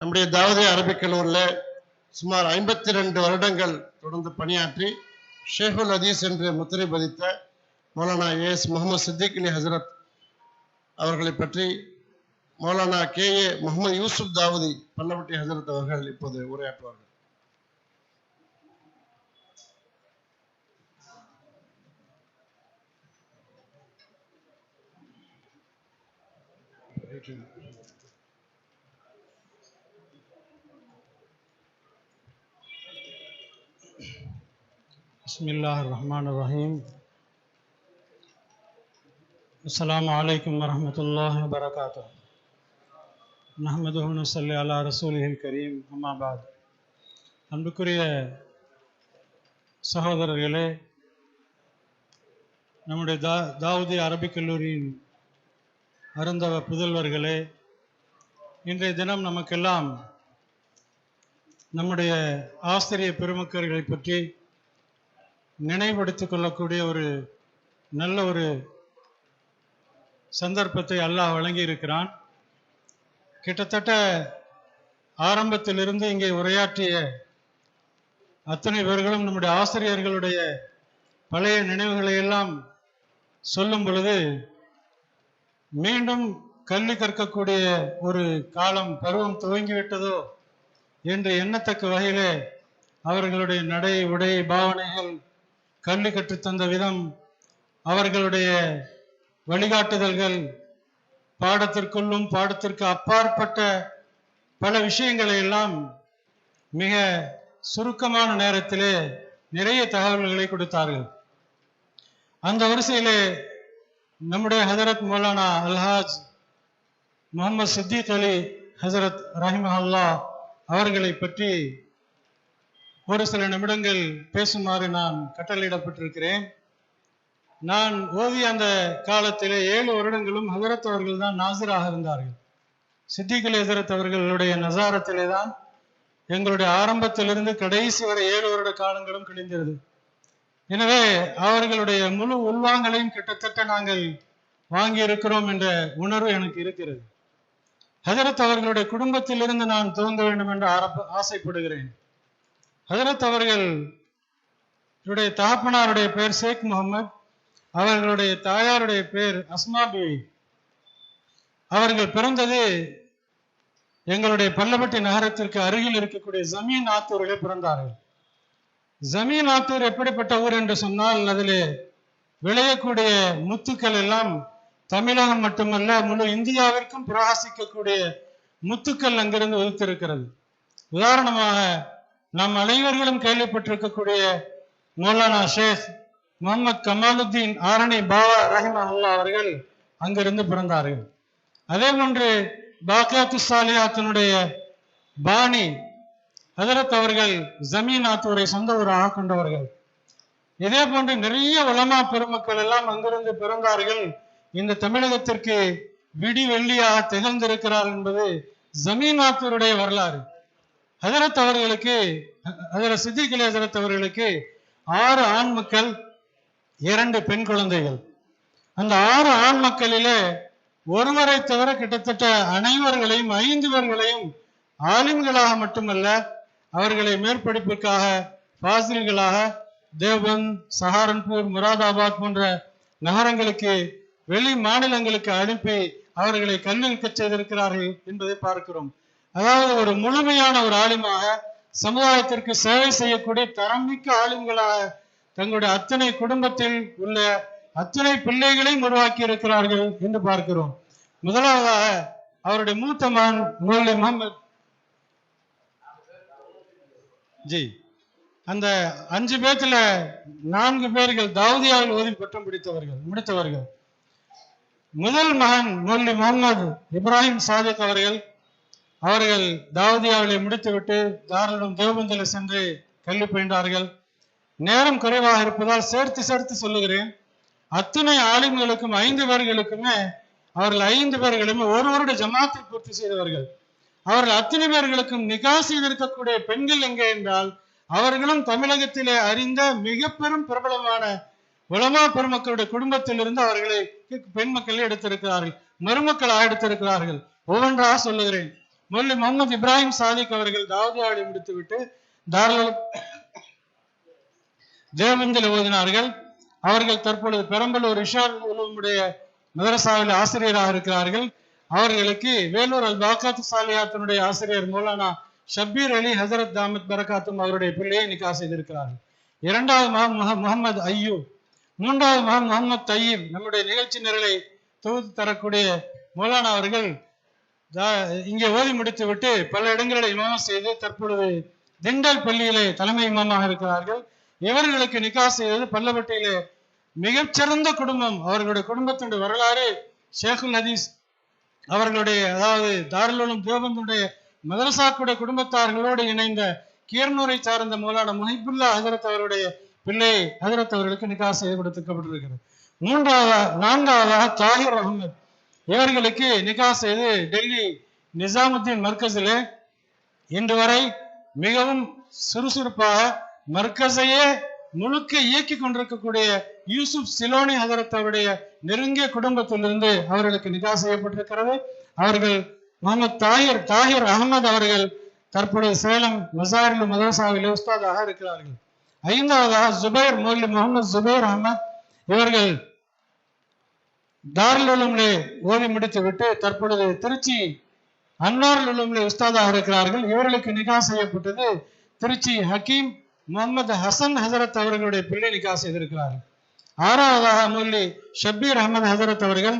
நம்முடைய தாவதி அரபிக் கல்லூரியில் சுமார் ஐம்பத்தி ரெண்டு வருடங்கள் தொடர்ந்து பணியாற்றி ஷேகுல் அதீஸ் என்று முத்திரை பதித்த மௌலானா ஏஎஸ் முகமது சித்திக் அலி ஹசரத் அவர்களை பற்றி மௌலானா கே ஏ முகமது யூசுப் தாவூதி பல்லவட்டி ஹசரத் அவர்கள் இப்போது உரையாற்றுவார்கள். بسم الله الرحمن الرحيم السلام عليكم ورحمة الله وبركاته نحمده ونصلي على رسوله الكريم أما بعد அன்புக்குரிய சகோதரர்களே நம்முடைய தா தாவூதி அரபிக் கல்லூரியின் அருந்தவ புதல்வர்களே இன்றைய தினம் நமக்கெல்லாம் நம்முடைய ஆசிரிய பெருமக்கர்களை பற்றி நினைவுபடுத்திக் கொள்ளக்கூடிய ஒரு நல்ல ஒரு சந்தர்ப்பத்தை அல்லாஹ் வழங்கி இருக்கிறான் கிட்டத்தட்ட ஆரம்பத்திலிருந்து இங்கே உரையாற்றிய அத்தனை பேர்களும் நம்முடைய ஆசிரியர்களுடைய பழைய நினைவுகளை எல்லாம் சொல்லும் பொழுது மீண்டும் கல்வி கற்கக்கூடிய ஒரு காலம் பருவம் துவங்கிவிட்டதோ என்று எண்ணத்தக்க வகையிலே அவர்களுடைய நடை உடை பாவனைகள் கல்வி கற்றுத்தந்த விதம் அவர்களுடைய வழிகாட்டுதல்கள் பாடத்திற்குள்ளும் பாடத்திற்கு அப்பாற்பட்ட பல விஷயங்களை எல்லாம் மிக சுருக்கமான நேரத்திலே நிறைய தகவல்களை கொடுத்தார்கள். அந்த வரிசையிலே நம்முடைய ஹசரத் மௌலானா அல்ஹாஜ் முகமது சித்திக் அலி ஹசரத் ரஹிமஹல்லா அவர்களை பற்றி ஒரு சில நிமிடங்கள் பேசுமாறு நான் கட்டளையிடப்பட்டிருக்கிறேன். நான் ஓவிய அந்த காலத்திலே ஏழு வருடங்களும் ஹசரத் அவர்கள் தான் நாசராக இருந்தார்கள். சித்திகலி ஹசரத் அவர்களுடைய நசாரத்திலே தான் எங்களுடைய ஆரம்பத்திலிருந்து கடைசி வரை ஏழு வருட காலங்களும் கிடைந்தது எனவே அவர்களுடைய முழு உள்வாங்கலையும் கிட்டத்தட்ட நாங்கள் வாங்கி இருக்கிறோம் என்ற உணர்வு எனக்கு இருக்கிறது. ஹசரத் அவர்களுடைய குடும்பத்திலிருந்து நான் துவங்க வேண்டும் என்று ஆரம்ப ஆசைப்படுகிறேன். ஹசரத் அவர்கள் இவருடைய தகப்பனாருடைய பெயர் ஷேக் முகமது அவர்களுடைய தாயாருடைய பெயர் அஸ்மா பிவி. அவர்கள் பிறந்தது எங்களுடைய பல்லப்பட்டி நகரத்திற்கு அருகில் இருக்கக்கூடிய ஜமீன் ஆத்தூரிலே பிறந்தார்கள். ஜமீன் ஆத்தூர் எப்படிப்பட்ட ஊர் என்று சொன்னால் அதிலே விளையக்கூடிய முத்துக்கள் எல்லாம் தமிழகம் மட்டுமல்ல முழு இந்தியாவிற்கும் பிரகாசிக்கக்கூடிய முத்துக்கள் அங்கிருந்து ஒதுத்திருக்கிறது உதாரணமாக நம் அனைவர்களும் கேள்விப்பட்டிருக்கக்கூடிய மௌலானா ஷேக் முகமது கமாலுத்தீன் ஆரணி பாபா ரஹிமஹல்லா அவர்கள் அங்கிருந்து பிறந்தார்கள். அதே போன்று பாக்கியாத்து சாலியாத்தினுடைய பாணி ஹதரத் அவர்கள் ஜமீன் ஆத்தூரை சொந்த ஊராக கொண்டவர்கள். இதே போன்று நிறைய உலமா பெருமக்கள் எல்லாம் அங்கிருந்து பிறந்தார்கள். இந்த தமிழகத்திற்கு விடி வெள்ளியாக திகழ்ந்திருக்கிறார் என்பது ஜமீன் ஆத்தூருடைய வரலாறு. ஹதரத் அவர்களுக்கு ஹதரத் சித்திக் அவர்களுக்கு ஆறு ஆண் மக்கள் இரண்டு பெண் குழந்தைகள். அந்த ஆறு ஆண் மக்களிலே ஒருவரை தவிர கிட்டத்தட்ட அனைவர்களையும் ஐந்து பேர்களையும் ஆலிம்களாக மட்டுமல்ல அவர்களை மேற்படிப்புக்காக பாசில்களாக தேவபந்த் சஹாரன்பூர் முராதாபாத் போன்ற நகரங்களுக்கு வெளி மாநிலங்களுக்கு அனுப்பி அவர்களை கல்வி செய்திருக்கிறார்கள் என்பதை பார்க்கிறோம். அதாவது ஒரு முழுமையான ஒரு ஆளுமாக சமுதாயத்திற்கு சேவை செய்யக்கூடிய தரமிக்க ஆளுங்களாக தங்களுடைய அத்தனை குடும்பத்தில் உள்ள அத்தனை பிள்ளைகளையும் உருவாக்கி இருக்கிறார்கள் என்று பார்க்கிறோம். முதலாவதாக அவருடைய மூத்த மகன் மௌலி முகமது. ஜி அந்த அஞ்சு பேத்துல நான்கு பேர்கள் தாவூதியாவில் ஓதி பட்டம் பிடித்தவர்கள் முடித்தவர்கள். முதல் மகன் மௌலி முகமது இப்ராஹிம் சாதிக் அவர்கள் அவர்கள் தாவதியாவிலே முடித்துவிட்டு தாராளம் தேவபந்தில் சென்று கல்வி பயின்றார்கள் நேரம் குறைவாக இருப்பதால் சேர்த்து சேர்த்து சொல்லுகிறேன். அத்தனை ஆளுங்களுக்கும் ஐந்து பேர்களுக்குமே அவர்கள் ஐந்து பேர்களுமே ஒரு வருட ஜமாத்தை பூர்த்தி செய்தவர்கள். அவர்கள் அத்தனை பேர்களுக்கும் நிகா செய்திருக்கக்கூடிய பெண்கள் எங்கே என்றால் அவர்களும் தமிழகத்திலே அறிந்த மிக பெரும் பிரபலமான உலமா பெருமக்களுடைய குடும்பத்திலிருந்து அவர்களை பெண் மக்களை எடுத்திருக்கிறார்கள் மருமக்களாக எடுத்திருக்கிறார்கள். ஒவ்வொன்றாக சொல்லுகிறேன். முதல்ல முகமது இப்ராஹிம் சாதிக் அவர்கள் தாவூதியாவை முடித்துவிட்டு தாராள தேவந்தில் ஓதினார்கள். அவர்கள் தற்பொழுது பெரம்பலூர் ரிஷால் உலகமுடைய மதரசாவில் ஆசிரியராக இருக்கிறார்கள். அவர்களுக்கு வேலூர் அல் பாக்காத்து சாலியாத்தினுடைய ஆசிரியர் மௌலானா ஷபீர் அலி ஹசரத் தாமத் பரகாத்தும் அவருடைய பிள்ளையை நிக்கா செய்திருக்கிறார்கள். இரண்டாவது மகம் முகமது ஐயூ. மூன்றாவது மகன் முகமது தையீம். நம்முடைய நிகழ்ச்சி நிரலை தொகுத்து தரக்கூடிய மௌலானா அவர்கள் இங்கே ஓதி முடித்து விட்டு பல இடங்களில் இமாமம் செய்து தற்பொழுது திண்டல் பள்ளியிலே தலைமை இமாமாக இருக்கிறார்கள். இவர்களுக்கு நிக்கா செய்தது பல்லவட்டியிலே மிகச்சிறந்த குடும்பம். அவர்களுடைய குடும்பத்தினுடைய வரலாறு ஷேகுல் ஹதீஸ். அவர்களுடைய அதாவது தாருலும் தேவந்துடைய மதரசாக்குடைய குடும்பத்தார்களோடு இணைந்த கீர்னூரை சார்ந்த மூலான முஹிபுல்லா ஹசரத் அவருடைய பிள்ளை ஹசரத் அவர்களுக்கு நிக்கா செய்து கொடுத்துக்கப்பட்டிருக்கிறது மூன்றாவதாக நான்காவதாக தாகிர் அகமது இவர்களுக்கு நிகா செய்து டெல்லி நிசாமுத்தீன் மர்கஸிலே இன்று வரை மிகவும் சுறுசுறுப்பாக மர்க்கசையே முழுக்க இயக்கி கொண்டிருக்கக்கூடிய யூசுப் சிலோனி ஹதரத் அவருடைய நெருங்கிய குடும்பத்திலிருந்து அவர்களுக்கு நிகா செய்யப்பட்டிருக்கிறது. அவர்கள் முகமது தாகிர் தாகிர் அகமது அவர்கள் தற்பொழுது சேலம் மசாரில் மதரசாவில் உஸ்தாதாக இருக்கிறார்கள். ஐந்தாவதாக ஜுபைர் மௌலி முகமது ஜுபைர் அகமத் இவர்கள் தாருல் உலூமிலே ஓதி முடித்து விட்டு தற்பொழுது திருச்சி அன்வார் உலூமிலே உஸ்தாதாக இருக்கிறார்கள். இவர்களுக்கு நிகா செய்யப்பட்டது திருச்சி ஹக்கீம் முகமது ஹசன் ஹசரத் அவர்களுடைய பிள்ளை நிகா செய்திருக்கிறார்கள் ஆறாவதாக முல்லி ஷபீர் அகமது ஹசரத் அவர்கள்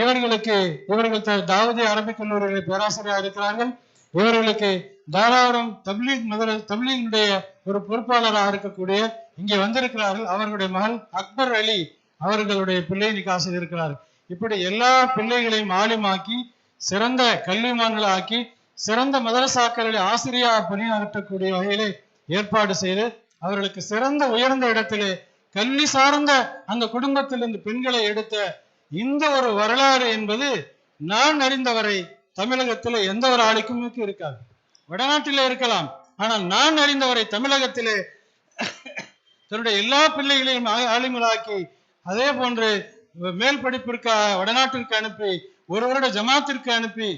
இவர்களுக்கு இவர்கள் தாவதி அரபிக் கல்லூரியில் பேராசிரியராக இருக்கிறார்கள். இவர்களுக்கு தாராபுரம் தப்லீக் மதர தப்லீகினுடைய ஒரு பொறுப்பாளராக இருக்கக்கூடிய இங்கே வந்திருக்கிறார்கள். அவர்களுடைய மகள் அக்பர் அலி அவர்களுடைய பிள்ளை நிக்காசில் இருக்கிறார். இப்படி எல்லா பிள்ளைகளையும் ஆலிமாக்கி சிறந்த கல்விமான்களாக்கி சிறந்த மதரசாக்களில் ஆசிரியா பணியாற்றக்கூடிய வகையிலே ஏற்பாடு செய்து அவர்களுக்கு சிறந்த உயர்ந்த இடத்திலே கல்வி சார்ந்த அந்த குடும்பத்திலிருந்து பெண்களை எடுத்த இந்த ஒரு வரலாறு என்பது நான் அறிந்தவரை தமிழகத்திலே எந்த ஒரு ஆளுக்கும் இருக்காது. வடநாட்டிலே இருக்கலாம். ஆனால் நான் அறிந்தவரை தமிழகத்திலே தன்னுடைய எல்லா பிள்ளைகளையும் ஆ- அதே போன்று மேல் படிப்பிற்காக வடநாட்டிற்கு அனுப்பி ஒரு வருட ஜமாத்திற்கு அனுப்பி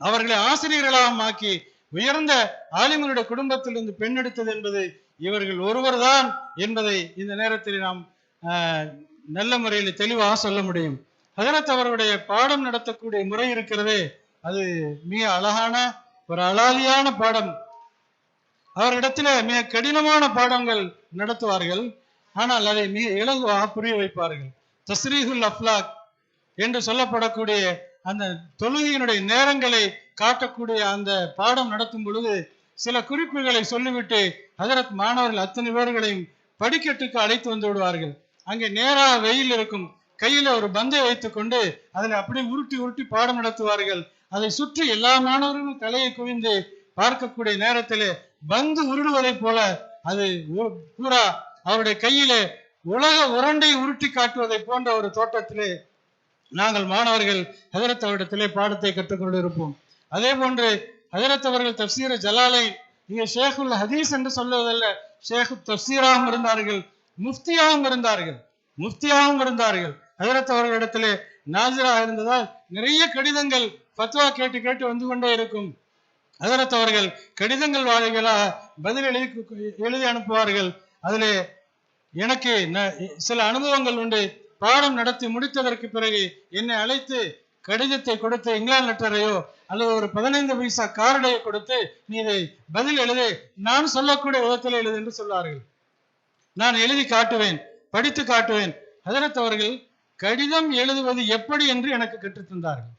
அவர்களை ஆசிரியர்களாக ஆக்கி உயர்ந்த ஆலிமனுடைய குடும்பத்திலிருந்து பெண் எடுத்தது என்பது இவர்கள் ஒருவர்தான் என்பதை இந்த நேரத்தில் நாம் ஆஹ், நல்ல முறையில் தெளிவாக சொல்ல முடியும். ஹதரத் அவருடைய பாடம் நடத்தக்கூடிய முறை இருக்கிறதே அது மிக அழகான ஒரு அலாதியான பாடம். அவரிடத்துல மிக கடினமான பாடங்கள் நடத்துவார்கள். ஆனால் அதை மிக இலகுவாக புரிய வைப்பார்கள். தஸ்ரீஹுல் அஃப்லாக் என்று சொல்லப்படக்கூடிய அந்த தொழுகையினுடைய நேரங்களை காட்டக்கூடிய அந்த பாடம் நடத்தும் பொழுது சில குறிப்புகளை சொல்லிவிட்டு அதரத் மாணவர்கள் அத்தனை பேர்களையும் படிக்கட்டுக்கு அழைத்து வந்து விடுவார்கள். அங்கே நேராக வெயில் இருக்கும். கையில ஒரு பந்தை வைத்துக்கொண்டு அதில் அப்படியே உருட்டி உருட்டி பாடம் நடத்துவார்கள். அதை சுற்றி எல்லா மாணவர்களும் தலையை குவிந்து பார்க்கக்கூடிய நேரத்திலே பந்து உருடுவதைப் போல அது பூரா அவருடைய கையிலே உலக உருண்டை உருட்டி காட்டுவதை போன்ற ஒரு தோட்டத்திலே நாங்கள் மாணவர்கள் ஹதரத் அவரிடத்திலே பாடத்தை கற்றுக்கொண்டு இருப்போம். அதே போன்று ஹதரத் அவர்கள் தப்சீர ஜலாலை இங்கே ஷேகுல் ஹதீஸ் என்று சொல்வதல்ல ஷேகு தப்சீராகவும் இருந்தார்கள் முஃப்தியாகவும் இருந்தார்கள் முஃப்தியாகவும் இருந்தார்கள். ஹதரத் அவர்களிடத்திலே நாஜராக இருந்ததால் நிறைய கடிதங்கள் ஃபத்வா கேட்டு கேட்டு வந்து கொண்டே இருக்கும். ஹதரத் அவர்கள் கடிதங்கள் வாழைகளாக பதில் எழுதி எழுதி அனுப்புவார்கள். அதிலே எனக்கு ந- சில அனுபவங்கள் உண்டு. பாடம் நடத்தி முடித்ததற்கு பிறகு என்னை அழைத்து கடிதத்தை கொடுத்து இங்கிலாந்து லெட்டரையோ அல்லது ஒரு பதினைந்து பைசா கார்டையோ கொடுத்து நீ இதை பதில் எழுது. நான் சொல்லக்கூடிய விதத்தில் எழுது என்று சொல்வார்கள் நான் எழுதி காட்டுவேன் படித்து காட்டுவேன். ஹதரத் அவர்கள் கடிதம் எழுதுவது எப்படி என்று எனக்கு கற்றுத்தந்தார்கள்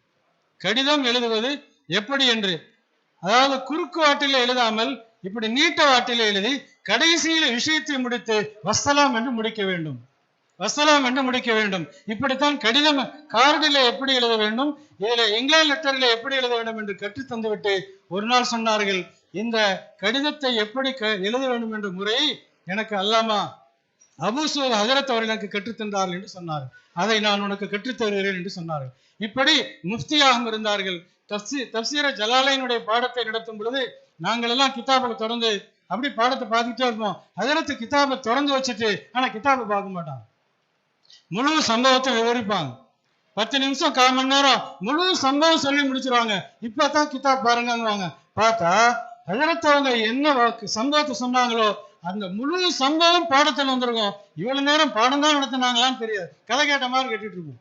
கடிதம் எழுதுவது எப்படி என்று? அதாவது குறுக்கு வாட்டில் எழுதாமல் இப்படி நீட்ட வாட்டில் எழுதி கடைசியில் விஷயத்தை முடித்து வசலாம் என்று முடிக்க வேண்டும். வசலாம் என்று முடிக்க வேண்டும். இப்படித்தான் கடிதம் கார்டில் எப்படி எழுத வேண்டும்? இதில் இங்கிலாந்து லெட்டரில் எப்படி எழுத வேண்டும் என்று கற்று தந்துவிட்டு ஒரு நாள் சொன்னார்கள் இந்த கடிதத்தை எப்படி க- எழுத வேண்டும் என்ற முறையை எனக்கு அல்லாமா அபூசூர் ஹசரத் ஹஜரத் அவர்கள் எனக்கு கற்றுத்தந்தார்கள் என்று சொன்னார் அதை நான் உனக்கு கற்றுத்தருகிறேன் என்று சொன்னார்கள். இப்படி முஃப்தியாகவும் இருந்தார்கள். தப்சி தப்சீர ஜலாலைனுடைய பாடத்தை நடத்தும் பொழுது நாங்கள் எல்லாம் கிதாபை தொடர்ந்து அப்படி பாடத்தை பார்த்துக்கிட்டே இருப்போம் ஹஜரத்து கிதாபை திறந்து வச்சுட்டு ஆனா கிதாபை பார்க்க மாட்டாங்க முழு சம்பவத்தை விவரிப்பாங்க. பத்து நிமிஷம் கால் மணி நேரம் முழு சம்பவம் சொல்லி முடிச்சிருவாங்க இப்பதான் கிதாப் பாருங்கங்குவாங்க. பார்த்தா அவங்க என்ன சம்பவத்தை சொன்னாங்களோ அந்த முழு சம்பவம் பாடத்துல வந்திருக்கும். இவ்வளவு நேரம் பாடம் தான் நடத்தினாங்களான்னு தெரியாது. கதை கேட்ட மாதிரி கேட்டுட்டு இருப்போம்.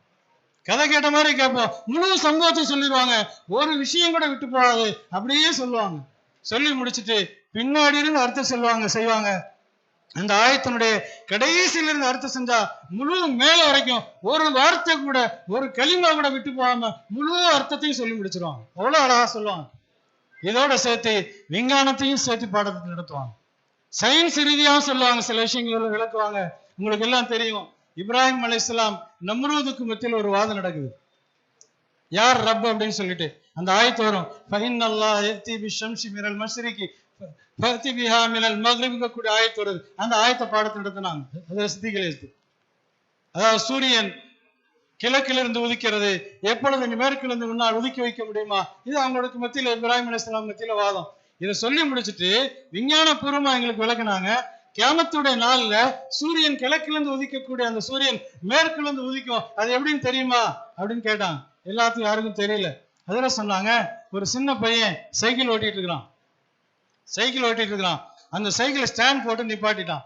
கதை கேட்ட மாதிரி கேட்போம். முழு சம்பவத்தை சொல்லிடுவாங்க. ஒரு விஷயம் கூட விட்டு போகாது அப்படியே சொல்லுவாங்க. சொல்லி முடிச்சிட்டு பின்னாடி இருந்து அர்த்தம் சொல்லுவாங்க செய்வாங்க. அந்த ஆயத்தினுடைய கடைசியில இருந்து அர்த்தம் செஞ்சா முழு மேல வரைக்கும் ஒரு வார்த்தை கூட ஒரு களிமா கூட விட்டு போகாம முழு அர்த்தத்தையும் சொல்லி முடிச்சிருவாங்க. அவ்வளவு அழகா சொல்லுவாங்க. இதோட சேர்த்து விஞ்ஞானத்தையும் சேர்த்து பாடத்தை நடத்துவாங்க. சயின்ஸ் ரீதியாகவும் சொல்லுவாங்க சில விஷயங்கள் விளக்குவாங்க. உங்களுக்கு எல்லாம் தெரியும். இப்ராஹிம் அலைஹிஸ்ஸலாம் நம்ரூதுக்கு மத்தியில் ஒரு வாதம் நடக்குது. யார் ரப் அப்படின்னு சொல்லிட்டு அந்த ஆயத்து வரும். ஃபஹின் அல்லாஹ் எத்தி பி ஷம்சி மினல் மஷ்ரிகி பிஹா மிரல் மக்ரிபி கூடிய ஆயத்து வருது. அந்த ஆயத்தை பாடத்தை நடத்தினாங்க. அது சித்திகள் எழுத்து. அதாவது சூரியன் கிழக்கிலிருந்து உதிக்கிறது. எப்பொழுது மேற்கிலிருந்து முன்னால் உதிக்க வைக்க முடியுமா? இது அவங்களுக்கு மத்தியில் இப்ராஹிம் அலிஸ்லாம் மத்தியில வாதம். இதை சொல்லி முடிச்சிட்டு விஞ்ஞான பூர்வமா எங்களுக்கு விளக்குனாங்க. கேமத்துடைய நாள்ல சூரியன் கிழக்கிலிருந்து உதிக்கக்கூடிய அந்த சூரியன் மேற்கிலிருந்து உதிக்கும். அது எப்படின்னு தெரியுமா? அப்படின்னு கேட்டான் எல்லாத்துக்கும் யாருக்கும் தெரியல. அதில் சொன்னாங்க? ஒரு சின்ன பையன் சைக்கிள் ஓட்டிட்டு இருக்கிறான். சைக்கிள் ஓட்டிட்டு இருக்கிறான். அந்த சைக்கிளை ஸ்டாண்ட் போட்டு நிப்பாட்டிட்டான்.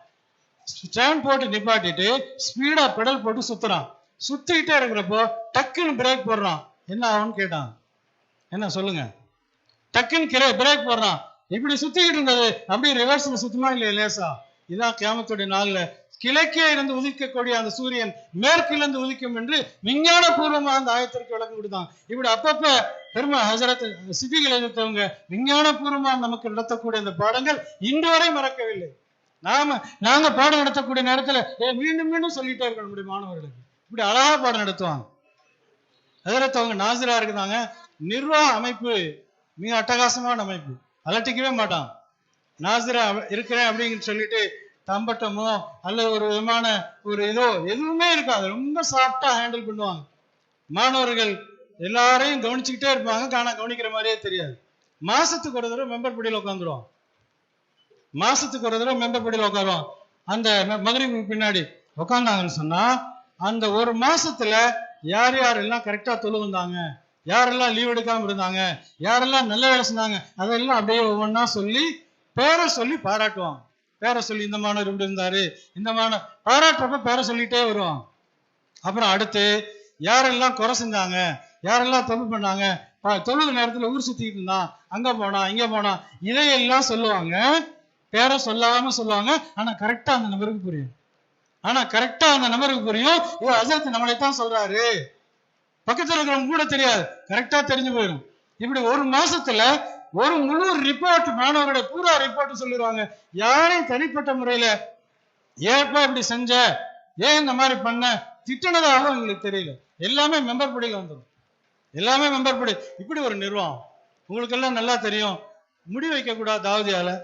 ஸ்டாண்ட் போட்டு நிப்பாட்டிட்டு ஸ்பீடா பெடல் போட்டு சுத்துறான். சுத்திக்கிட்டே இருக்கிறப்போ டக்குன்னு பிரேக் போடுறான். என்ன ஆகும்னு கேட்டான். என்ன சொல்லுங்க? டக்குன்னு கிரே பிரேக் போடுறான். இப்படி சுத்திக்கிட்டு இருந்தது அப்படியே ரிவர்ஸ்ல சுத்தமா இல்லையா லேசா? இதான் கேமத்துடைய நாள்ல கிழக்கே இருந்து உதிக்கக்கூடிய அந்த சூரியன் மேற்கிலிருந்து உதிக்கும் என்று விஞ்ஞான பூர்வமாக அந்த ஆயத்திற்கு விளக்கம் கொடுத்தான் இப்படி அப்பப்ப பெருமா ஹசரத் சித்திகள் எதிர்த்தவங்க விஞ்ஞான பூர்வமா நமக்கு நடத்தக்கூடிய அந்த பாடங்கள் இன்று வரை மறக்கவில்லை. நாம நாங்க பாடம் நடத்தக்கூடிய நேரத்துல மீண்டும் மீண்டும் சொல்லிட்டே இருக்க நம்முடைய மாணவர்களுக்கு இப்படி அழகா பாடம் நடத்துவாங்க. ஹசரத் அவங்க நாசிரா இருக்குதாங்க. நிர்வாக அமைப்பு மிக அட்டகாசமான அமைப்பு. அலட்டிக்கவே மாட்டான். நாசிரா இருக்கிறேன் அப்படின்னு சொல்லிட்டு தம்பட்டமோ அல்லது ஒரு விதமான ஒரு இதோ எதுவுமே இருக்காது. ரொம்ப சாஃப்டா ஹேண்டில் பண்ணுவாங்க. மாணவர்கள் எல்லாரையும் கவனிச்சுக்கிட்டே இருப்பாங்க. காணா கவனிக்கிற மாதிரியே தெரியாது. மாசத்துக்கு ஒரு தடவை மெம்பர் படியில் உட்காந்துருவான் மாசத்துக்கு ஒரு தடவை மெம்பர் படியில் உட்காருவான் அந்த ம- பின்னாடி உட்காந்தாங்கன்னு சொன்னா அந்த ஒரு மாசத்துல யார் யாரெல்லாம் கரெக்டா தொழு வந்தாங்க? யாரெல்லாம் லீவ் எடுக்காம இருந்தாங்க? யாரெல்லாம் நல்ல வேலை செஞ்சாங்க? அதெல்லாம் அப்படியே ஒவ்வொன்றா சொல்லி பேரை சொல்லி பாராட்டுவோம் பேரை சொல்லி இந்த மாணவர் இப்படி இருந்தாரு. இந்த மாணவர் பாராட்டுறப்ப பேரை சொல்லிட்டே வருவான். அப்புறம் அடுத்து யாரெல்லாம் குறை செஞ்சாங்க? யாரெல்லாம் தப்பு பண்ணாங்க? ப- தொழுது நேரத்தில் ஊர் சுத்திட்டு இருந்தான். அங்க போனா இங்க போனா இதையெல்லாம் சொல்லுவாங்க. பேரை சொல்லாம சொல்லுவாங்க. ஆனா கரெக்டா அந்த நபருக்கு புரியும். ஆனா கரெக்டா அந்த நபருக்கு புரியும். ஓ இவ நம்மளை தான் சொல்றாரு. பக்கத்துல இருக்கிறவங்க கூட தெரியாது. கரெக்டா தெரிஞ்சு போயிடும் இப்படி ஒரு மாசத்துல ஒரு முழு ரிப்போர்ட் மாணவருடைய பூரா ரிப்போர்ட் சொல்லிடுவாங்க. யாரையும் தனிப்பட்ட முறையில ஏப்பா இப்படி செஞ்ச? ஏன் இந்த மாதிரி பண்ண? திட்டினதாகவும் எங்களுக்கு தெரியல. எல்லாமே மெம்பர் படியில் வந்துடும். எல்லாமே மெம்பர் படி. இப்படி ஒரு நிர்வாகம். உங்களுக்கு எல்லாம் நல்லா தெரியும். முடி வைக்க கூடாது தாவதியால?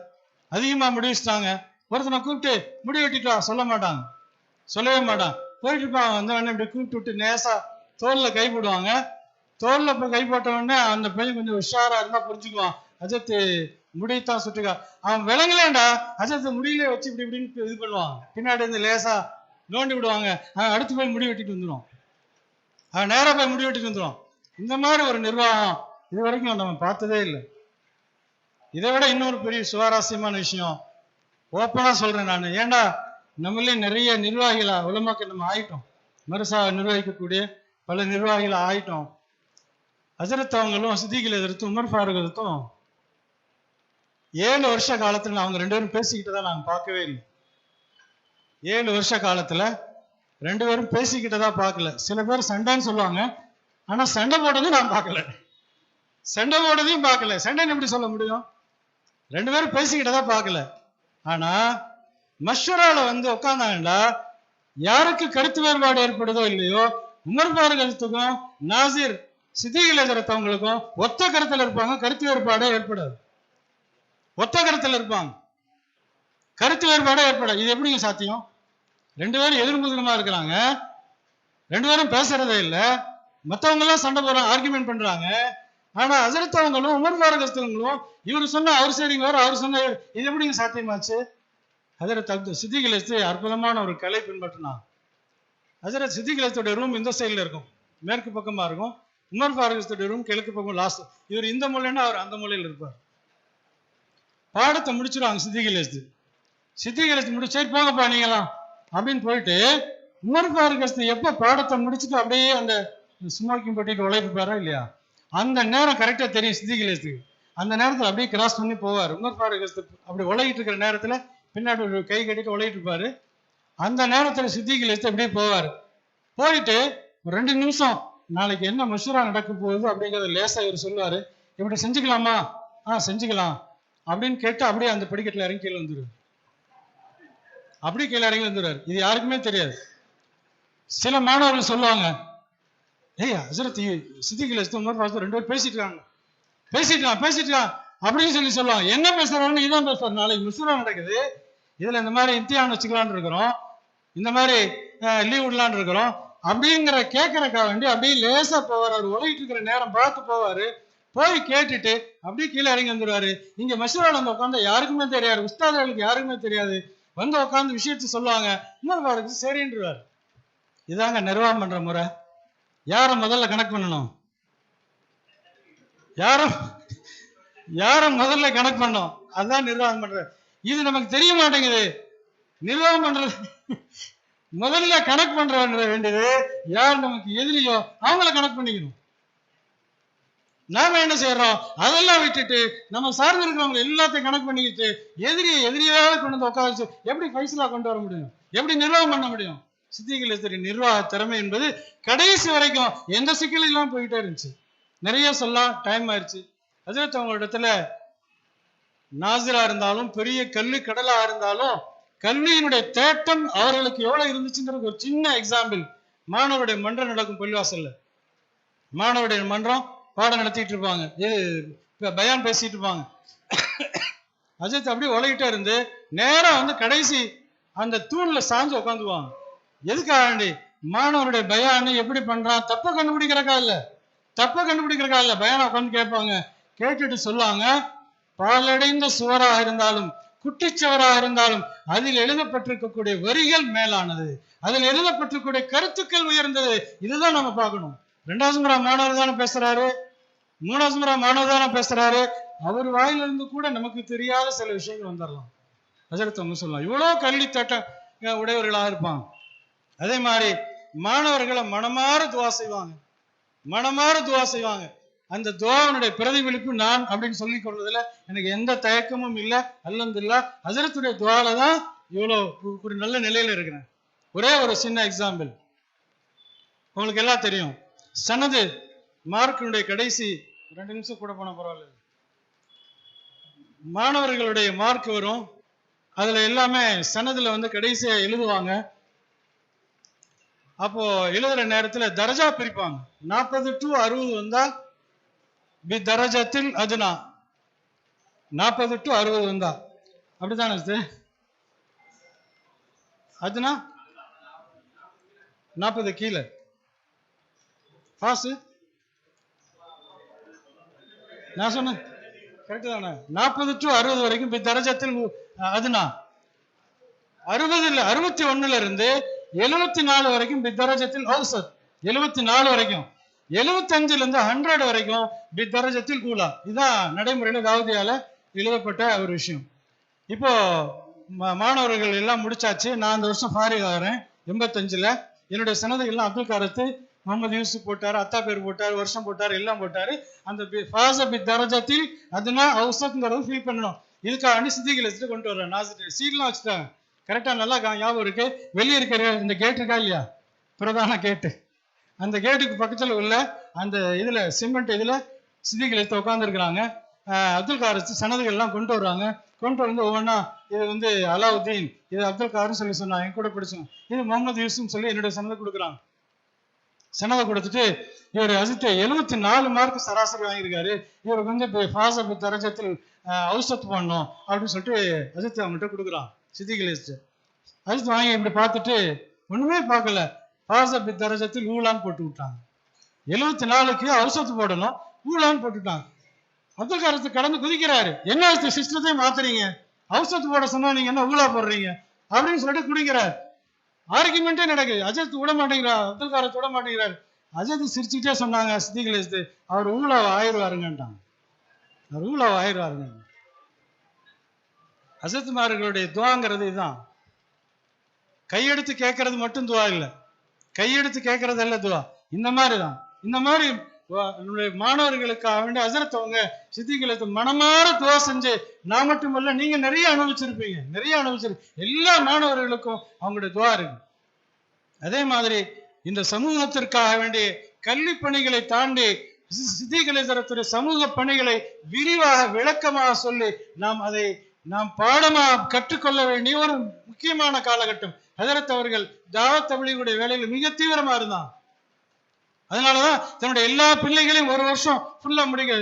அதிகமா முடி வச்சுட்டாங்க ஒருத்தனை கூப்பிட்டு முடி வெட்டிட்டா சொல்ல மாட்டாங்க. சொல்லவே மாட்டான். போயிட்டு இருப்பான். வந்து உடனே இப்படி கூப்பிட்டு விட்டு நேசா தோல்ல கை போடுவாங்க. தோல்ல இப்போ கை போட்ட உடனே அந்த பையன் கொஞ்சம் உஷாரா இருந்தா புரிஞ்சுக்குவான். அஜத்து முடித்தான் சுட்டுக்கா. அவன் விளங்கலேண்டா அஜத்து முடியிலே வச்சு இப்படி இப்படின்னு இது பண்ணுவான். பின்னாடி இருந்து லேசா நோண்டி விடுவாங்க. அவன் அடுத்து போய் முடி வெட்டிட்டு வந்துடும் அவன் நேரா போய் முடி வெட்டிட்டு வந்துடும் இந்த மாதிரி ஒரு நிர்வாகம் இது வரைக்கும் நம்ம பார்த்ததே இல்லை. இதை விட இன்னொரு பெரிய சுவாரஸ்யமான விஷயம். ஓப்பனா சொல்றேன் நான். ஏன்டா நம்மளே நிறைய நிர்வாகிகளா உலமாக்க நம்ம ஆயிட்டோம். மறுசா நிர்வகிக்கக்கூடிய பல நிர்வாகிகளாக ஆயிட்டோம். ஹசரத் அவங்களும் சித்திகள் எதிர்த்தும் உமர் ஃபாரூக் எதிர்த்தும் ஏழு வருஷ காலத்துல அவங்க ரெண்டு பேரும் பேசிக்கிட்டு தான் நாங்க பார்க்கவே இல்லை. ஏழு வருஷ காலத்துல ரெண்டு பேரும் பேசிக்கிட்டதா பார்க்கல. சில பேர் சண்டைன்னு சொல்லுவாங்க. ஆனா சண்டை போட்டதையும் நான் பார்க்கல. சண்டை போட்டதையும் பார்க்கல. சண்டைன்னு எப்படி சொல்ல முடியும்? ரெண்டு பேரும் பேசிக்கிட்டதா பார்க்கல. ஆனா மஷூரால வந்து உட்காந்தாங்கடா யாருக்கு கருத்து வேறுபாடு ஏற்படுதோ இல்லையோ உமர் ஃபாரூக் கருத்துக்கும் நாசிர் சித்திகள் எதிர்த்தவங்களுக்கும் ஒத்த கருத்தில் இருப்பாங்க கருத்து வேறுபாடே ஏற்படாது. ஒத்த கருத்தில் இருப்பாங்க. கருத்து வேறுபாடே ஏற்படாது. இது எப்படிங்க சாத்தியம்? ரெண்டு பேரும் எதிர்முதிரமா இருக்கிறாங்க. ரெண்டு பேரும் பேசுறதே இல்ல. மத்தவங்க எல்லாம் சண்டை போடுறாங்க ஆர்குமெண்ட் பண்றாங்க. ஆனா அசரத்தவங்களும் உமர் பாரகஸ்தவங்களும் இவர் சொன்ன அவர் சரிங்க வேற அவர் சொன்ன இது. எப்படிங்க சாத்தியமாச்சு? ஹசரத் அப்து சித்திகிலத்து அற்புதமான ஒரு கலை பின்பற்றினான் ஹசரத் சித்திகிலத்துடைய ரூம் இந்த சைடுல இருக்கும். மேற்கு பக்கமா இருக்கும். உமர் ஃபாரூக் ரூம் கிழக்கு பக்கம் லாஸ்ட் இவர் இந்த மூலைன்னா அவர் அந்த மூலையில் இருப்பார். பாடத்தை முடிச்சிருவாங்க சித்திகிலேஸ்து சித்திகிலேஸ்து முடிச்சு சரி போங்கப்பா நீங்களாம் அப்படின்னு போயிட்டு இன்னொரு பாரகஸ்து எப்ப பாடத்தை முடிச்சுட்டு அப்படியே அந்த ஸ்மோக்கிங் பட்டிட்டு உழைப்பாரா இல்லையா? அந்த நேரம் கரெக்டா தெரியும் சித்திகிலேஸ்துக்கு அந்த நேரத்துல அப்படியே கிராஸ் பண்ணி போவார். உமர் பாரகஸ்து அப்படி உலகிட்டு இருக்கிற நேரத்துல பின்னாடி ஒரு கை கட்டிட்டு உலகிட்டு இருப்பாரு. அந்த நேரத்துல சித்திகிலேஸ்து அப்படியே போவார். போயிட்டு ஒரு ரெண்டு நிமிஷம் நாளைக்கு என்ன மஷூரா நடக்க போகுது அப்படிங்கிறத லேசாக இவர் சொல்லுவாரு. இப்படி செஞ்சுக்கலாமா? ஆ செஞ்சுக்கலாம். அப்படின்னு கேட்டு அப்படியே அந்த படிக்கட்டில் இறங்கி கீழே வந்துடுவார் அப்படியே கீழே இறங்கி வந்துடுவார் இது யாருக்குமே தெரியாது. சில மாணவர்கள் சொல்லுவாங்க ஏய் ஹசரத் சித்திக்கில் உமர் ஃபாரூக் ரெண்டு வரும் பேசிட்டுருக்காங்க. பேசிக்கலாம் பேசிக்கலாம் அப்படின்னு சொல்லி சொல்லுவாங்க. என்ன பேசுறாங்கன்னு இதான் பேசுறாரு நாளைக்கு மிஸ்ரா நடக்குது. இதுல இந்த மாதிரி இம்தியான் வச்சுக்கலான் இருக்கிறோம். இந்த மாதிரி லீவ் விடலான்னு இருக்கிறோம். அப்படிங்கிற கேட்கறக்கா வேண்டி அப்படியே லேசா போவார். அவர் உலகிட்டு இருக்கிற நேரம் பார்த்து போவாரு. போய் கேட்டுட்டு அப்படியே கீழே இறங்கி வந்துருவாரு இங்க மசூரால வந்து உட்காந்து யாருக்குமே தெரியாது. உஸ்தாதர்களுக்கு யாருக்குமே தெரியாது. வந்து உட்காந்து விஷயத்த சொல்லுவாங்க. இன்னொரு வாருக்கு சரின்றார் இதாங்க நிர்வாகம் பண்ற முறை. யார முதல்ல கணக்கு பண்ணணும்? யாரும் யாரும் முதல்ல கணக்கு பண்ணோம் அதான் நிர்வாகம் பண்ற. இது நமக்கு தெரிய மாட்டேங்குது. நிர்வாகம் பண்றது முதல்ல கணக்கு பண்ற வேண்டியது யார் நமக்கு எதிரியோ அவங்கள கனெக்ட் பண்ணிக்கணும். நாம என்ன செய்யறோம் அதெல்லாம் விட்டுட்டு நம்ம சார்ந்து இருக்கிறவங்க எல்லாத்தையும் கணக்கு பண்ணிக்கிட்டு எதிரியை எதிரியாக கொண்டு வந்து உட்கார வச்சு எப்படி பைசலா கொண்டு வர முடியும்? எப்படி நிர்வாகம் பண்ண முடியும்? சித்திகளேஸ்வரி நிர்வாக திறமை என்பது கடைசி வரைக்கும் எந்த சிக்கலும் போயிட்டே இருந்துச்சு? நிறைய சொல்லலாம் டைம் ஆயிடுச்சு அஜரத் அவங்களிடத்துல நாசிரா இருந்தாலும் பெரிய கல்லு கடலா இருந்தாலும் கல்வியினுடைய தேட்டம் அவர்களுக்கு எவ்வளவு இருந்துச்சுங்கிறது ஒரு சின்ன எக்ஸாம்பிள் மாணவருடைய மன்றம் நடக்கும் பள்ளிவாசல்ல. மாணவருடைய மன்றம் பாடம் நடத்திட்டு இருப்பாங்க. இது இப்ப பயான் பேசிட்டு இருப்பாங்க. அஜித் அப்படியே உலகிட்டே இருந்து நேரா வந்து கடைசி அந்த தூண்ல சாஞ்சு உட்காந்துவாங்க எதுக்காக வேண்டி மாணவருடைய பயான் எப்படி பண்றான்? தப்ப கண்டுபிடிக்கிறக்கா இல்ல? தப்ப கண்டுபிடிக்கிறக்கா இல்ல? பயானை உட்காந்து கேட்பாங்க. கேட்டுட்டு சொல்லுவாங்க பாலடைந்த சுவராக இருந்தாலும் குட்டிச்சவராக இருந்தாலும் அதில் எழுதப்பட்டிருக்கக்கூடிய வரிகள் மேலானது. அதில் எழுதப்பட்டிருக்கக்கூடிய கருத்துக்கள் உயர்ந்தது. இதுதான் நம்ம பார்க்கணும். ரெண்டாவது முறை மாணவர் தானே பேசுறாரு. மூணாவது முறை மாணவர் தானே பேசுறாரு. அவர் வாயிலிருந்து கூட நமக்கு தெரியாத சில விஷயங்கள் வந்துடலாம் அஜரத்தவங்க சொல்லலாம். இவ்வளவு கல்வி தட்ட உடையவர்களாக இருப்பாங்க. அதே மாதிரி மாணவர்களை மனமாற துவா செய்வாங்க. மனமாற துவா செய்வாங்க. அந்த துவாவனுடைய பிரதிபலிப்பு நான் அப்படின்னு சொல்லி கொள்றதுல எனக்கு எந்த தயக்கமும் இல்லை அல்லந்தில்லா. ஹசரத்துடைய துவால தான் இவ்வளோ ஒரு நல்ல நிலையில இருக்கிறேன். ஒரே ஒரு சின்ன எக்ஸாம்பிள் உங்களுக்கு எல்லாம் தெரியும். சனது மார்க்கினுடைய கடைசி ரெண்டு நிமிஷம் கூட போன பரவாயில்ல. மாணவர்களுடைய மார்க் வரும். அதுல எல்லாமே சனதுல வந்து கடைசியா எழுதுவாங்க. அப்போ எழுதுற நேரத்துல தரஜா பிரிப்பாங்க. நாற்பது டு அறுபது வந்தா பி தரஜத்தில் அதுனா நாற்பது டு அறுபது வந்தா. அப்படித்தானே இது அதுனா நாற்பது கீழே. பாசு? நான் சொன்னேன். கரெக்டு தானே? நாற்பது டு அறுபது வரைக்கும் பி தரஜத்தில் அதுனா அறுபது இல்ல அறுபத்தி ஒண்ணுல இருந்து எழுபத்தி நாலு வரைக்கும் பித்தரஜத்தில் ஔசத் எழுபத்தி நாலு வரைக்கும். எழுபத்தஞ்சுல இருந்து ஹண்ட்ரட் வரைக்கும் தரஜத்தில் கூலா இதுதான் நடைமுறையில தாவதியால எழுதப்பட்ட ஒரு விஷயம். இப்போ மா- மாணவர்கள் எல்லாம் முடிச்சாச்சு. நான் அந்த வருஷம் ஃபாரிக் ஆகிறேன் எண்பத்தஞ்சுல என்னுடைய சனதைகள்லாம் அப்துல் காரத்து முகமது யூசுப் போட்டார் அத்தா பேர் போட்டார் வருஷம் போட்டார் எல்லாம் போட்டாரு. அந்த பி- பி தரஜத்தில் அதுனா அவசரங்கிறது ஃபீல் பண்ணணும். இதுக்காக அணி சித்திகள் வச்சுட்டு கொண்டு வரேன் நான் சீட்லாம் வச்சுட்டாங்க கரெக்டா நல்லா கா- ஞாபகம் இருக்கு. வெளியே இருக்கிற இந்த கேட் இருக்கா இல்லையா? பிரதான கேட்டு அந்த கேட்டுக்கு பக்கத்தில் உள்ள அந்த இதில் சிமெண்ட் இதில் சித்திகள் எடுத்து உட்காந்துருக்குறாங்க அப்துல் கார் சனதுகள்லாம் கொண்டு வர்றாங்க. கொண்டு வந்து ஒவ்வொன்றா இது வந்து அலாவுதீன் இது அப்துல் கார்னு சொல்லி சொன்னாங்க என் கூட பிடிச்சோம் இது முகமது யூசுப் சொல்லி என்னுடைய சனதை கொடுக்குறாங்க. சனதை கொடுத்துட்டு இவர் அஜித் எழுபத்தி நாலு மார்க் சராசரி வாங்கியிருக்காரு. இவர் வந்து இப்போ ஃபாசப் தரஜத்தில் அவுசத் பண்ணணும் அப்படின்னு சொல்லிட்டு அஜித் அவங்ககிட்ட கொடுக்குறான். சித்திகள் அஜித். வாங்கி இப்படி பார்த்துட்டு ஒன்றுமே பார்க்கல. ஃபாசப் தரஜத்தில் ஊலான்னு போட்டு விட்டாங்க. எழுபத்தி நாலுக்கு அவுசத்து போடணும் ஊலான்னு போட்டுட்டாங்க அப்துல் காரத்து கடந்து குதிக்கிறாரு. என்ன சிஸ்டத்தையும் மாத்துறீங்க? அவுசத்து போட சொன்னா நீங்க என்ன ஊழா போடுறீங்க? அப்படின்னு சொல்லிட்டு குடிக்கிறாரு ஆர்குமெண்டே நடக்குது. அஜத் விட மாட்டேங்கிறார் அப்துல் காரத் விட மாட்டேங்கிறார். அஜத் சிரிச்சுக்கிட்டே சொன்னாங்க சித்திகளேஸ்து அவர் ஊழ ஆயிடுவாருங்கன்றாங்க அவர் ஊழ ஆயிடுவாருங்க. அஜத்மார்களுடைய துவாங்கிறது இதுதான். கையெடுத்து கேட்கறது மட்டும் துவா இல்லை. கையெடுத்து கேட்கறது அல்ல துவா. இந்த மாதிரி தான் இந்த மாதிரி நம்முடைய மாணவர்களுக்காக வேண்டி அசரத் அவங்க சித்திகளுக்கு மனமார துவா செஞ்சு நான் மட்டுமல்ல நீங்க நிறைய அனுபவிச்சிருப்பீங்க. நிறைய அனுபவிச்சிருப்பீங்க எல்லா மாணவர்களுக்கும் அவங்களுடைய துவா இருக்கு. அதே மாதிரி இந்த சமூகத்திற்காக வேண்டிய கல்வி பணிகளை தாண்டி சித்திகளை தரத்துடைய சமூக பணிகளை விரிவாக விளக்கமாக சொல்லி நாம் அதை நாம் பாடமா கற்றுக்கொள்ள வேண்டிய ஒரு முக்கியமான காலகட்டம். ஹதரத் அவர்கள் தாவத் தபிலிகுடைய வேலையில மிக தீவிரமா இருந்தான் அதனாலதான் தன்னுடைய எல்லா பிள்ளைகளையும் ஒரு வருஷம் ஃபுல்லா முடிக்க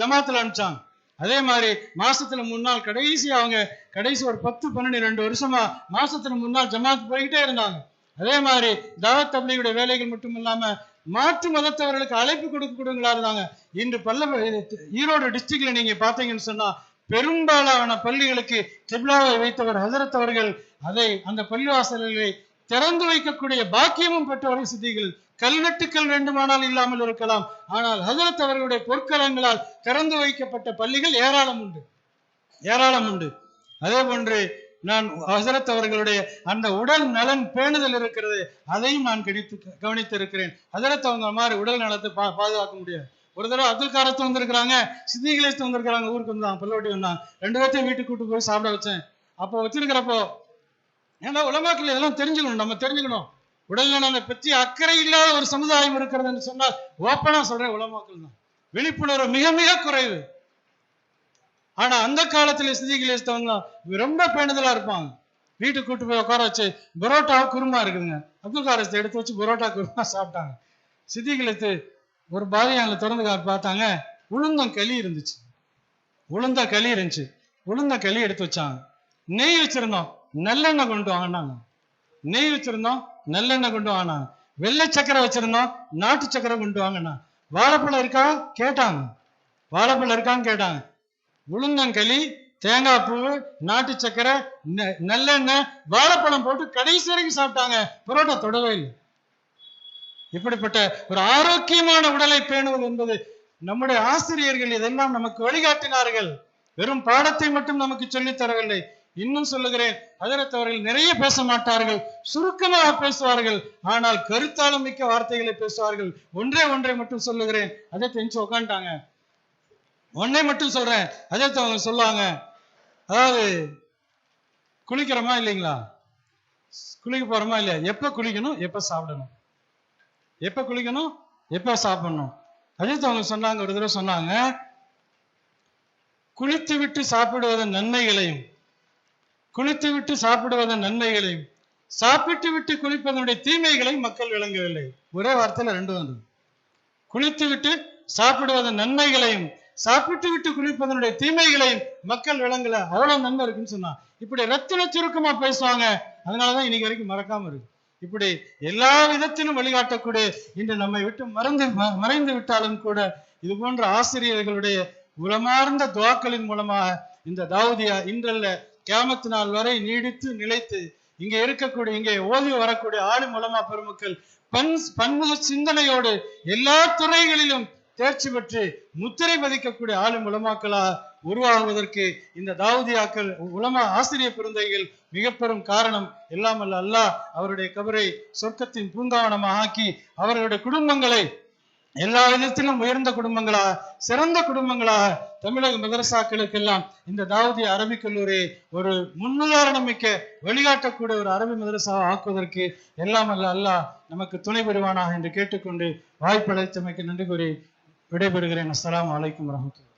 ஜமாத்துல அனுப்பிச்சாங்க. அதே மாதிரி மாசத்துல முன்னாள் கடைசி அவங்க கடைசி ஒரு பத்து பன்னெண்டு ரெண்டு வருஷமா மாசத்துல முன்னாள் ஜமாத் போய்கிட்டே இருந்தாங்க. அதே மாதிரி தாவத் தபிலிகுடைய வேலைகள் மட்டும் இல்லாம மாற்று மதத்தவர்களுக்கு அழைப்பு கொடுக்கக்கூடியவங்களா இருந்தாங்க. இன்று பல்ல ஈரோடு டிஸ்ட்ரிக்ட்ல நீங்க பாத்தீங்கன்னு சொன்னா பெரும்பாலான பள்ளிகளுக்கு கிப்லாவை வைத்தவர் ஹசரத் அவர்கள் அதை அந்த பள்ளிவாசல்களை திறந்து வைக்கக்கூடிய பாக்கியமும் பெற்றவர்கள் சித்திகள் கல்வெட்டுக்கள் வேண்டுமானால் இல்லாமல் இருக்கலாம். ஆனால் ஹசரத் அவர்களுடைய பொற்கலங்களால் திறந்து வைக்கப்பட்ட பள்ளிகள் ஏராளம் உண்டு. ஏராளம் உண்டு. அதே போன்று நான் ஹசரத் அவர்களுடைய அந்த உடல் நலன் பேணுதல் இருக்கிறது அதையும் நான் கணித்து கவனித்திருக்கிறேன். ஹசரத் அவங்க மாதிரி உடல் நலத்தை பா பாதுகாக்க முடியாது. ஒரு தடவை அப்துல் காரத்து வந்திருக்கிறாங்க சித்திகளேஸ்து வந்திருக்கிறாங்க ஊருக்கு வந்தான் பல்லவட்டி வந்தான். ரெண்டு பேர்த்தையும் வீட்டுக்கு கூட்டு போய் சாப்பிட வச்சேன். அப்போ வச்சிருக்கிறப்போ ஏன்னா உலமாக்கள் இதெல்லாம் தெரிஞ்சுக்கணும் நம்ம தெரிஞ்சுக்கணும். உடல் நலனை பற்றி அக்கறை இல்லாத ஒரு சமுதாயம் இருக்கிறதுன்னு சொன்னால் ஓப்பனா சொல்றேன் உலமாக்கள் தான். விழிப்புணர்வு மிக மிக குறைவு. ஆனா அந்த காலத்துல சித்திகளேஸ்தவங்க ரொம்ப பேணுதலா இருப்பாங்க. வீட்டுக்கு கூட்டு போய் உட்கார வச்சு பரோட்டா குருமா இருக்குதுங்க. அப்துல் காரத்தை எடுத்து வச்சு பரோட்டா குருமா சாப்பிட்டாங்க. சித்திகளுக்கு ஒரு பாதியாங்களை திறந்து பார்த்தாங்க உளுந்தம் களி இருந்துச்சு. உளுந்த களி இருந்துச்சு. உளுந்த களி எடுத்து வச்சாங்க. நெய் வச்சிருந்தோம் நல்லெண்ணெய் கொண்டு வாங்கினாங்க நெய் வச்சிருந்தோம் நல்லெண்ணெய் கொண்டு வாங்கினாங்க வெள்ளை சக்கரை வச்சிருந்தோம் நாட்டு சக்கரை கொண்டு வாங்கினாங்க வாழைப்பழம் இருக்கா? கேட்டாங்க. வாழைப்பழம் இருக்கான்னு கேட்டாங்க. உளுந்தங்களி தேங்காய் பூ நாட்டு சக்கரை நெ- நல்லெண்ணெய் வாழைப்பழம் போட்டு கடைசி வரைக்கும் சாப்பிட்டாங்க. பரோட்டா தொடவே இல்லை. இப்படிப்பட்ட ஒரு ஆரோக்கியமான உடலை பேணுவது என்பது நம்முடைய ஆசிரியர்கள் இதெல்லாம் நமக்கு வழிகாட்டினார்கள். வெறும் பாடத்தை மட்டும் நமக்கு சொல்லித் தரவில்லை. இன்னும் சொல்லுகிறேன் ஹஜரத் அவர்கள் நிறைய பேச மாட்டார்கள் சுருக்கமாக பேசுவார்கள் ஆனால் கருத்தாலும் மிக்க வார்த்தைகளை பேசுவார்கள். ஒன்றே ஒன்றை மட்டும் சொல்லுகிறேன் அதை தெரிஞ்சு உக்காண்டாங்க ஒன்றை மட்டும் சொல்றேன் அதே அவங்க சொல்லுவாங்க அதாவது குளிக்கிறோமா இல்லைங்களா? குளிக்க போறோமா இல்லையா? எப்ப குளிக்கணும் எப்ப சாப்பிடணும்? எப்ப குளிக்கணும்? எப்ப சாப்பிடணும்? அஜித் அவங்க சொன்னாங்க ஒரு தடவை சொன்னாங்க குளித்து விட்டு சாப்பிடுவதன் நன்மைகளையும் குளித்து விட்டு சாப்பிடுவதன் நன்மைகளையும் சாப்பிட்டு விட்டு குளிப்பதனுடைய தீமைகளையும் மக்கள் விளங்கவில்லை. ஒரே வார்த்தையில ரெண்டு வந்தது குளித்து விட்டு சாப்பிடுவதன் நன்மைகளையும் சாப்பிட்டு விட்டு குளிப்பதனுடைய தீமைகளையும் மக்கள் விளங்கல. அவ்வளவு நன்மை இருக்குன்னு சொன்னா இப்படி ரத்தின சுருக்கமா பேசுவாங்க. அதனாலதான் இன்னைக்கு வரைக்கும் மறக்காம இருக்கு. இப்படி எல்லா விதத்திலும் வழிகாட்டக்கூடிய இன்று நம்மை விட்டு மறந்து மறைந்து விட்டாலும் கூட இது போன்ற ஆசிரியர்களுடைய உளமார்ந்த துவாக்களின் மூலமாக இந்த தாவூதியா இன்றல்ல கேமத்து நாள் வரை நீடித்து நிலைத்து இங்கே இருக்கக்கூடிய இங்கே ஓதி வரக்கூடிய ஆளு மூலமா பெருமக்கள் பன் பன்முக சிந்தனையோடு எல்லா துறைகளிலும் தேர்ச்சி பெற்று முத்திரை பதிக்கக்கூடிய ஆளும் உலமாக்களாக உருவாகுவதற்கு இந்த தாவூதியாக்கள் உலமா ஆசிரியர் பெருந்தைகள் மிக பெரும் காரணம் எல்லாம் அல்ல. அல்லாஹ் அவருடைய கபரை சொர்க்கத்தின் பூங்காவனமாக ஆக்கி அவர்களுடைய குடும்பங்களை எல்லா விதத்திலும் உயர்ந்த குடும்பங்களாக சிறந்த குடும்பங்களாக தமிழக மதரசாக்களுக்கெல்லாம் இந்த தாவூதிய அரபிக் கல்லூரி ஒரு முன்னுதாரணம் மிக்க வழிகாட்டக்கூடிய ஒரு அரபி மதரசாவை ஆக்குவதற்கு எல்லாம் அல்ல. அல்லாஹ் நமக்கு துணை புரிவானாக என்று கேட்டுக்கொண்டு வாய்ப்பளித்தமைக்கு நன்றி கூறி விடைபெறுகிறேன். அஸ்லாம் அலைக்கும் வரமத்துல